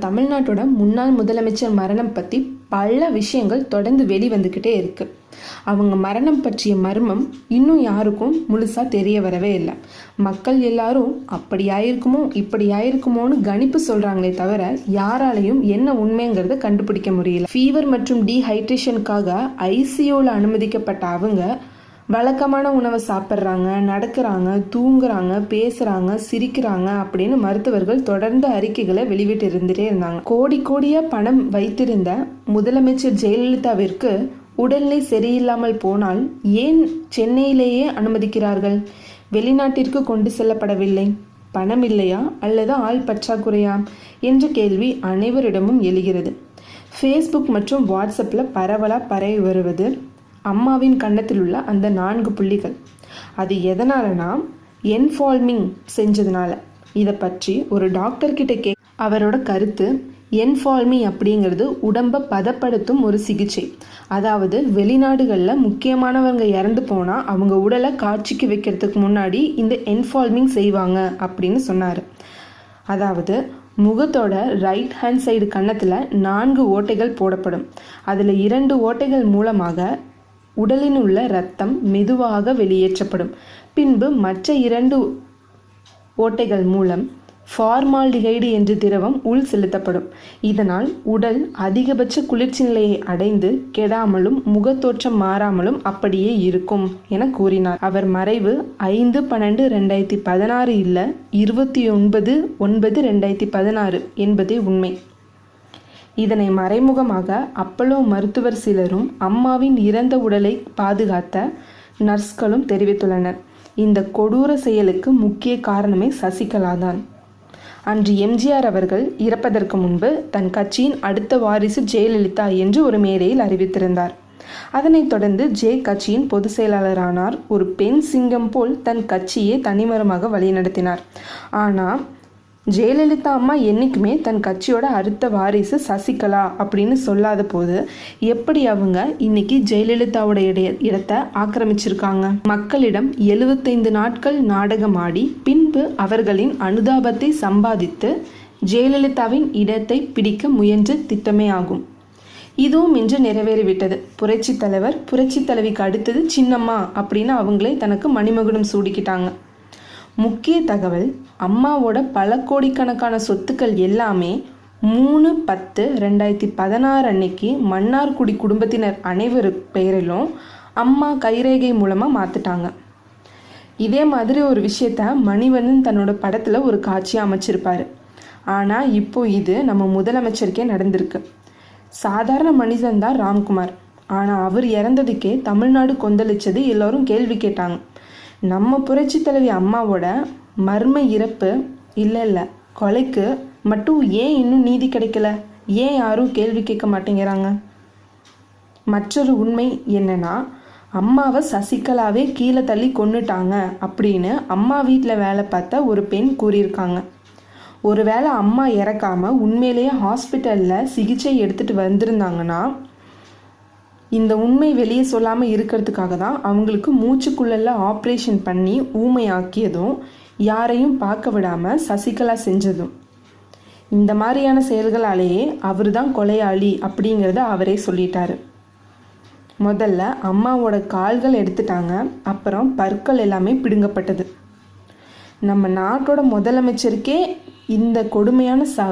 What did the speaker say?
தமிழ்நாட்டோட முன்னாள் முதலமைச்சர் மரணம் பற்றி பல விஷயங்கள் தொடர்ந்து வெளிவந்துக்கிட்டே இருக்கு. அவங்க மரணம் பற்றிய மர்மம் இன்னும் யாருக்கும் முழுசாக தெரிய வரவே இல்லை. மக்கள் எல்லாரும் அப்படி ஆயிருக்குமோ இப்படி ஆயிருக்குமோன்னு கணிப்பு சொல்கிறாங்களே தவிர யாராலையும் என்ன உண்மைங்கிறத கண்டுபிடிக்க முடியல. ஃபீவர் மற்றும் டீஹைட்ரேஷனுக்காக ஐசியூவில் அனுமதிக்கப்பட்ட அவங்க வழக்கமான உணவை சாப்பிட்றாங்க நடக்கிறாங்க தூங்குறாங்க பேசுகிறாங்க சிரிக்கிறாங்க அப்படின்னு மருத்துவர்கள் தொடர்ந்து அறிக்கைகளை வெளிவிட்டு இருந்துட்டே இருந்தாங்க. கோடி கோடியாக பணம் வைத்திருந்த முதலமைச்சர் ஜெயலலிதாவிற்கு உடல்நிலை சரியில்லாமல் போனால் ஏன் சென்னையிலேயே அனுமதிக்கிறார்கள்? வெளிநாட்டிற்கு கொண்டு செல்லப்படவில்லை. பணம் இல்லையா? அல்லது ஆள் பற்றாக்குறையா? என்ற கேள்வி அனைவரிடமும் எழுகிறது. ஃபேஸ்புக் மற்றும் வாட்ஸ்அப்பில் பரவலாக பரவி வருவது அம்மாவின் கன்னத்தில் உள்ள அந்த நான்கு புள்ளிகள். அது எதனாலனா என்ஃபால்மிங் செஞ்சதுனால? இதை பற்றி ஒரு டாக்டர்கிட்ட கே அவரோட கருத்து என்ஃபால்மி அப்படிங்கிறது உடம்பை பதப்படுத்தும் ஒரு சிகிச்சை. அதாவது வெளிநாடுகளில் முக்கியமானவங்க இறந்து போனால் அவங்க உடலை காட்சிக்கு வைக்கிறதுக்கு முன்னாடி இந்த என்ஃபால்மிங் செய்வாங்க அப்படின்னு சொன்னார். அதாவது முகத்தோட ரைட் ஹேண்ட் சைடு கன்னத்தில் நான்கு ஓட்டைகள் போடப்படும். அதில் இரண்டு ஓட்டைகள் மூலமாக உடலில் உள்ள இரத்தம் மெதுவாக வெளியேற்றப்படும். பின்பு மற்ற இரண்டு ஓட்டைகள் மூலம் ஃபார்மால்டிகைடு என்ற திரவம் உள் செலுத்தப்படும். இதனால் உடல் அதிகபட்ச குளிர்ச்சி நிலையை அடைந்து கெடாமலும் முகத்தோற்றம் மாறாமலும் அப்படியே இருக்கும் என கூறினார். அவர் மறைவு ஐந்து பன்னெண்டு ரெண்டாயிரத்தி பதினாறு இல்லை இருபத்தி ஒன்பது ஒன்பது ரெண்டாயிரத்தி பதினாறு என்பதே உண்மை. இதனை மறைமுகமாக அப்பல்லோ மருத்துவர் சிலரும் அம்மாவின் இறந்த உடலை பாதுகாத்த நர்ஸ்களும் தெரிவித்துள்ளனர். இந்த கொடூர செயலுக்கு முக்கிய காரணமே சசிகலாதான். அன்று எம்ஜிஆர் அவர்கள் இறப்பதற்கு முன்பு தன் கட்சியின் அடுத்த வாரிசு ஜெயலலிதா என்று ஒரு மேடையில் அறிவித்திருந்தார். அதனைத் தொடர்ந்து ஜே கட்சியின் பொதுச் செயலாளரானார் ஒரு பெண் சிங்கம் போல் தன் கட்சியை தனிமரமாக வழிநடத்தினார். ஆனால் ஜெயலலிதா அம்மா என்றைக்குமே தன் கட்சியோட அடுத்த வாரிசு சசிகலா அப்படின்னு சொல்லாத போது எப்படி அவங்க இன்னைக்கு ஜெயலலிதாவோட இடைய இடத்தை ஆக்கிரமிச்சிருக்காங்க? மக்களிடம் எழுபத்தைந்து நாட்கள் நாடகம் ஆடி பின்பு அவர்களின் அனுதாபத்தை சம்பாதித்து ஜெயலலிதாவின் இடத்தை பிடிக்க முயன்ற திட்டமே ஆகும். இதுவும் இன்று நிறைவேறிவிட்டது. புரட்சி தலைவர் புரட்சி தலைவிக்கு அடுத்தது சின்னம்மா அப்படின்னு அவங்களே தனக்கு மணிமகுடம் சூடிக்கிட்டாங்க. முக்கிய தகவல் அம்மாவோட பல கோடிக்கணக்கான சொத்துக்கள் எல்லாமே மூணு பத்து ரெண்டாயிரத்தி பதினாறு அன்னைக்கு மன்னார்குடி குடும்பத்தினர் அனைவரு பெயரிலும் அம்மா கைரேகை மூலமாக மாற்றிட்டாங்க இதே மாதிரி ஒரு விஷயத்த மணிவண்ணன் தன்னோட படத்தில் ஒரு காட்சி அமைச்சிருப்பார். ஆனால் இப்போ இது நம்ம முதலமைச்சருக்கே நடந்திருக்கு. சாதாரண மனிதன் தான் ராம்குமார். ஆனால் அவர் இறந்ததுக்கே தமிழ்நாடு கொந்தளிச்சது எல்லோரும் கேள்வி கேட்டாங்க. நம்ம புரட்சி தலைவி அம்மாவோட மர்ம இறப்பு இல்லை இல்லை. கொலைக்கு மட்டும் ஏன் இன்னும் நீதி கிடைக்கல? ஏன் யாரும் கேள்வி கேட்க மாட்டேங்கிறாங்க? மற்றொரு உண்மை என்னன்னா அம்மாவை சசிகலாவே கீழே தள்ளி கொண்டுட்டாங்க அப்படின்னு அம்மா வீட்டில் வேலை பார்த்த ஒரு பெண் கூறியிருக்காங்க. ஒருவேளை அம்மா இறக்காம உண்மையிலேயே ஹாஸ்பிட்டலில் சிகிச்சை எடுத்துகிட்டு வந்திருந்தாங்கன்னா இந்த உண்மை வெளியே சொல்லாமல் இருக்கிறதுக்காக தான் அவங்களுக்கு மூச்சுக்குள்ளெல்லாம் ஆப்ரேஷன் பண்ணி ஊமையாக்கியதும் யாரையும் பார்க்க விடாமல் சசிகலா செஞ்சதும். இந்த மாதிரியான செயல்களாலேயே அவர் தான் கொலையாளி அப்படிங்கிறத அவரே சொல்லிட்டாரு. முதல்ல அம்மாவோட கால்கள் எடுத்துட்டாங்க அப்புறம் பற்கள் எல்லாமே பிடுங்கப்பட்டது. நம்ம நாட்டோட முதலமைச்சருக்கே இந்த கொடுமையான சாவு